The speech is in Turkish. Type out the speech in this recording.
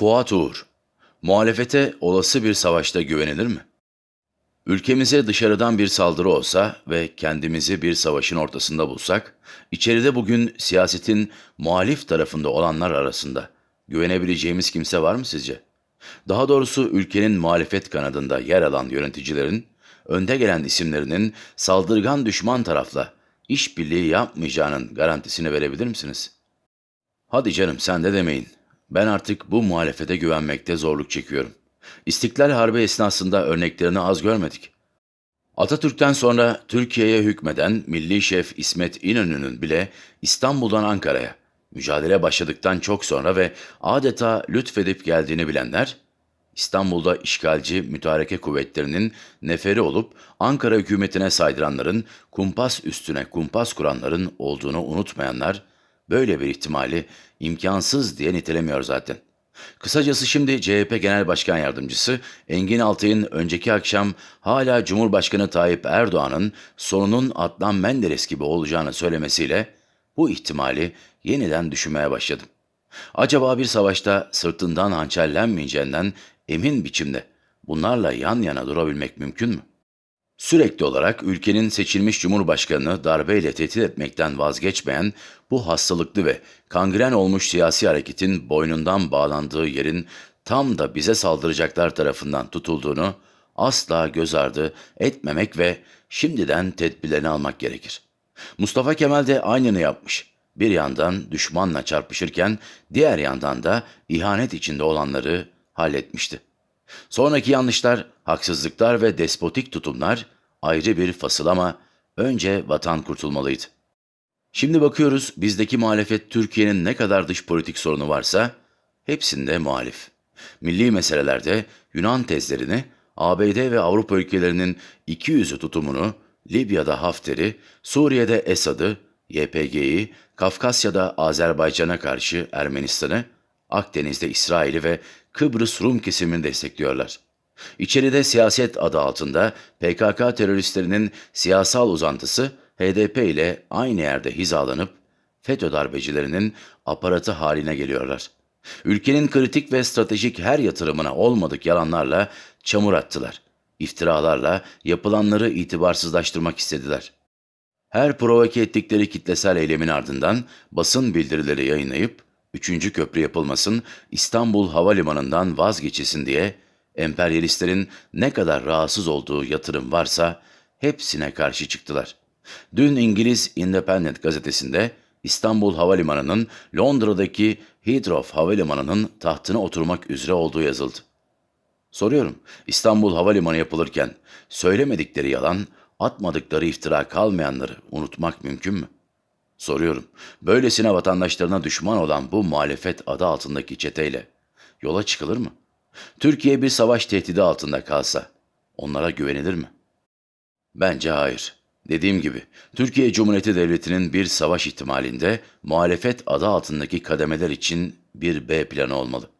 Fuat Uğur, muhalefete olası bir savaşta güvenilir mi? Ülkemize dışarıdan bir saldırı olsa ve kendimizi bir savaşın ortasında bulsak, içeride bugün siyasetin muhalif tarafında olanlar arasında güvenebileceğimiz kimse var mı sizce? Daha doğrusu ülkenin muhalefet kanadında yer alan yöneticilerin, önde gelen isimlerinin saldırgan düşman tarafla işbirliği yapmayacağının garantisini verebilir misiniz? Hadi canım sen de demeyin. Ben artık bu muhalefete güvenmekte zorluk çekiyorum. İstiklal Harbi esnasında örneklerini az görmedik. Atatürk'ten sonra Türkiye'ye hükmeden Milli Şef İsmet İnönü'nün bile İstanbul'dan Ankara'ya mücadele başladıktan çok sonra ve adeta lütfedip geldiğini bilenler, İstanbul'da işgalci mütareke kuvvetlerinin neferi olup Ankara hükümetine saydıranların, kumpas üstüne kumpas kuranların olduğunu unutmayanlar, böyle bir ihtimali imkansız diye nitelemiyor zaten. Kısacası şimdi CHP Genel Başkan Yardımcısı Engin Altay'ın önceki akşam hala Cumhurbaşkanı Tayyip Erdoğan'ın sonunun Adnan Menderes gibi olacağını söylemesiyle bu ihtimali yeniden düşünmeye başladım. Acaba bir savaşta sırtından hançerlenmeyeceğinden emin biçimde bunlarla yan yana durabilmek mümkün mü? Sürekli olarak ülkenin seçilmiş cumhurbaşkanını darbeyle tehdit etmekten vazgeçmeyen bu hastalıklı ve kangren olmuş siyasi hareketin boynundan bağlandığı yerin tam da bize saldıracaklar tarafından tutulduğunu asla göz ardı etmemek ve şimdiden tedbirlerini almak gerekir. Mustafa Kemal de aynını yapmış. Bir yandan düşmanla çarpışırken diğer yandan da ihanet içinde olanları halletmişti. Sonraki yanlışlar, haksızlıklar ve despotik tutumlar ayrı bir fasıl ama önce vatan kurtulmalıydı. Şimdi bakıyoruz bizdeki muhalefet Türkiye'nin ne kadar dış politik sorunu varsa hepsinde muhalif. Milli meselelerde Yunan tezlerini, ABD ve Avrupa ülkelerinin iki yüzü tutumunu, Libya'da Hafter'i, Suriye'de Esad'ı, YPG'yi, Kafkasya'da Azerbaycan'a karşı Ermenistan'ı, Akdeniz'de İsrail'i ve Kıbrıs Rum kesimini destekliyorlar. İçeride siyaset adı altında PKK teröristlerinin siyasal uzantısı HDP ile aynı yerde hizalanıp FETÖ darbecilerinin aparatı haline geliyorlar. Ülkenin kritik ve stratejik her yatırımına olmadık yalanlarla çamur attılar. İftiralarla yapılanları itibarsızlaştırmak istediler. Her provoke ettikleri kitlesel eylemin ardından basın bildirileri yayınlayıp üçüncü köprü yapılmasın, İstanbul Havalimanı'ndan vazgeçilsin diye emperyalistlerin ne kadar rahatsız olduğu yatırım varsa hepsine karşı çıktılar. Dün İngiliz Independent gazetesinde İstanbul Havalimanı'nın Londra'daki Heathrow Havalimanı'nın tahtına oturmak üzere olduğu yazıldı. Soruyorum, İstanbul Havalimanı yapılırken söylemedikleri yalan, atmadıkları iftira kalmayanları unutmak mümkün mü? Soruyorum, böylesine vatandaşlarına düşman olan bu muhalefet adı altındaki çeteyle yola çıkılır mı? Türkiye bir savaş tehdidi altında kalsa onlara güvenilir mi? Bence hayır. Dediğim gibi Türkiye Cumhuriyeti Devleti'nin bir savaş ihtimalinde muhalefet adı altındaki kademeler için bir B planı olmalı.